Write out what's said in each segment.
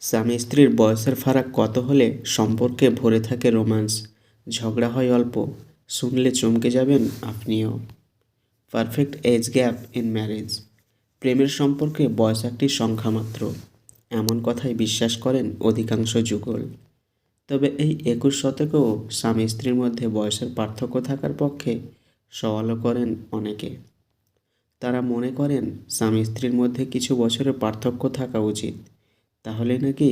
স্বামী স্ত্রীর বয়সের ফারাক কত হলে সম্পর্কে ভরে থাকে রোম্যান্স? ঝগড়া হয় অল্প, শুনলে চমকে যাবেন আপনিও। Perfect age gap in marriage. প্রেমের সম্পর্কে বয়স একটি সংখ্যা মাত্র। এমন কথাই বিশ্বাস করেন অধিকাংশ যুগল। তবে এই একুশ শতকেও স্বামী স্ত্রীর মধ্যে বয়সের পার্থক্য থাকার পক্ষে সওয়ালও করেন অনেকে। তারা মনে করেন স্বামী স্ত্রীর মধ্যে কিছু বছরের পার্থক্য থাকা উচিত। তাহলে নাকি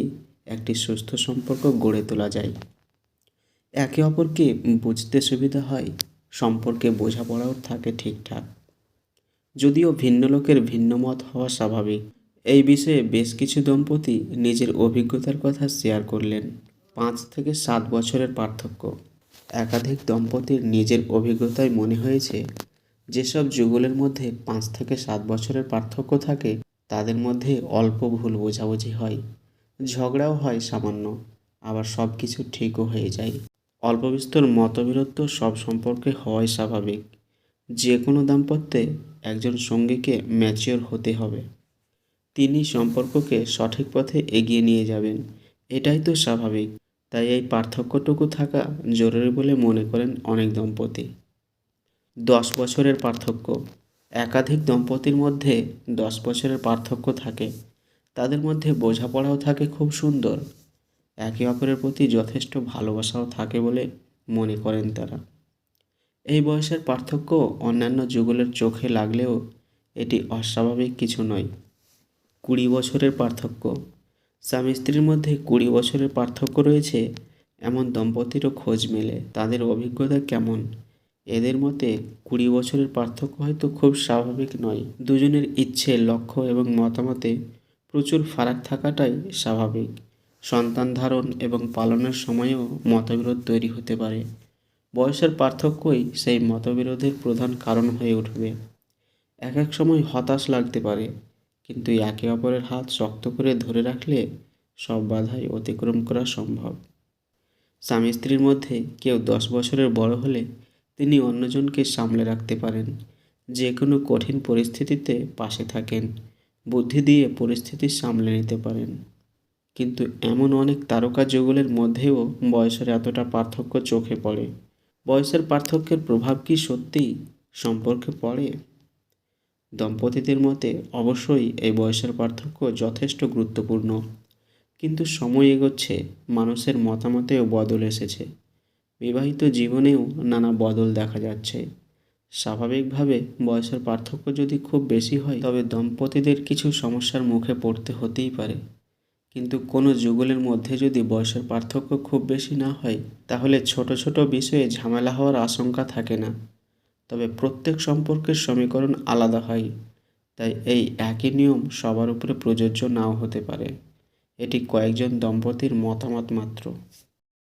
একটি সুস্থ সম্পর্ক গড়ে তোলা যায়। একে অপরকে বুঝতে সুবিধা হয়, সম্পর্কে বোঝাপড়াও থাকে ঠিকঠাক। যদিও ভিন্ন লোকের ভিন্ন মত হওয়া স্বাভাবিক, এই বিষয়ে বেশ কিছু দম্পতি নিজের অভিজ্ঞতার কথা শেয়ার করলেন। পাঁচ থেকে সাত বছরের পার্থক্য। একাধিক দম্পতির নিজের অভিজ্ঞতায় মনে হয়েছে, যেসব যুগলের মধ্যে পাঁচ থেকে সাত বছরের পার্থক্য থাকে তাদের মধ্যে অল্প ভুল বোঝাবুঝি হয়। ঝগড়াও হয় সামান্য, আবার সব কিছু ঠিকও হয়ে যায়। অল্প বিস্তর মতবিরোধ তো সব সম্পর্কে হওয়াই স্বাভাবিক। যে কোনো দাম্পত্যে একজন সঙ্গীকে ম্যাচিওর হতে হবে। তিনি সম্পর্ককে সঠিক পথে এগিয়ে নিয়ে যাবেন, এটাই তো স্বাভাবিক। তাই এই পার্থক্যটুকু থাকা জরুরি বলে মনে করেন অনেক দম্পতি। দশ বছরের পার্থক্য। একাধিক দম্পতির মধ্যে দশ বছরের পার্থক্য থাকে। তাদের মধ্যে বোঝাপড়াও থাকে খুব সুন্দর। একে অপরের প্রতি যথেষ্ট ভালোবাসাও থাকে বলে মনে করেন তারা। এই বয়সের পার্থক্য অন্যান্য যুগলের চোখে লাগলেও এটি অস্বাভাবিক কিছু নয়। কুড়ি বছরের পার্থক্য। স্বামী স্ত্রীর মধ্যে কুড়ি বছরের পার্থক্য রয়েছে, এমন দম্পতিরও খোঁজ মেলে। তাদের অভিজ্ঞতা কেমন? এদের মতে কুড়ি বছরের পার্থক্য হয়তো খুব স্বাভাবিক নয়। দুজনের ইচ্ছে, লক্ষ্য এবং মতামতে প্রচুর ফারাক থাকাটাই স্বাভাবিক। সন্তান ধারণ এবং পালনের সময়েও মতবিরোধ তৈরি হতে পারে। বয়সের পার্থক্যই সেই মতবিরোধের প্রধান কারণ হয়ে উঠবে। এক এক সময় হতাশ লাগতে পারে, কিন্তু একে অপরের হাত শক্ত করে ধরে রাখলে সব বাধাই অতিক্রম করা সম্ভব। স্বামী স্ত্রীর মধ্যে কেউ দশ বছরের বড় হলে তিনি অন্যজনকে সামলে রাখতে পারেন। যে কোনো কঠিন পরিস্থিতিতে পাশে থাকেন। বুদ্ধি দিয়ে পরিস্থিতি সামলে নিতে পারেন। কিন্তু এমন অনেক তারকা যুগলের মধ্যেও বয়সের এতটা পার্থক্য চোখে পড়ে। বয়সের পার্থক্যের প্রভাব কি সত্যিই সম্পর্কে পড়ে? দম্পতিদের মতে অবশ্যই এই বয়সের পার্থক্য যথেষ্ট গুরুত্বপূর্ণ। কিন্তু সময় এগোচ্ছে, মানুষের মতামতেও বদল এসেছে। বিবাহিত জীবনেও নানা বদল দেখা যাচ্ছে। স্বাভাবিকভাবে বয়সের পার্থক্য যদি খুব বেশি হয়, তবে দম্পতিদের কিছু সমস্যার মুখে পড়তে হতেই পারে। কিন্তু কোনো যুগলের মধ্যে যদি বয়সের পার্থক্য খুব বেশি না হয়, তাহলে ছোট ছোট বিষয়ে ঝামেলা হওয়ার আশঙ্কা থাকে না। তবে প্রত্যেক সম্পর্কের সমীকরণ আলাদা হয়, তাই এই একই নিয়ম সবার উপরে প্রযোজ্য নাও হতে পারে। এটি কয়েকজন দম্পতির মতামত মাত্র।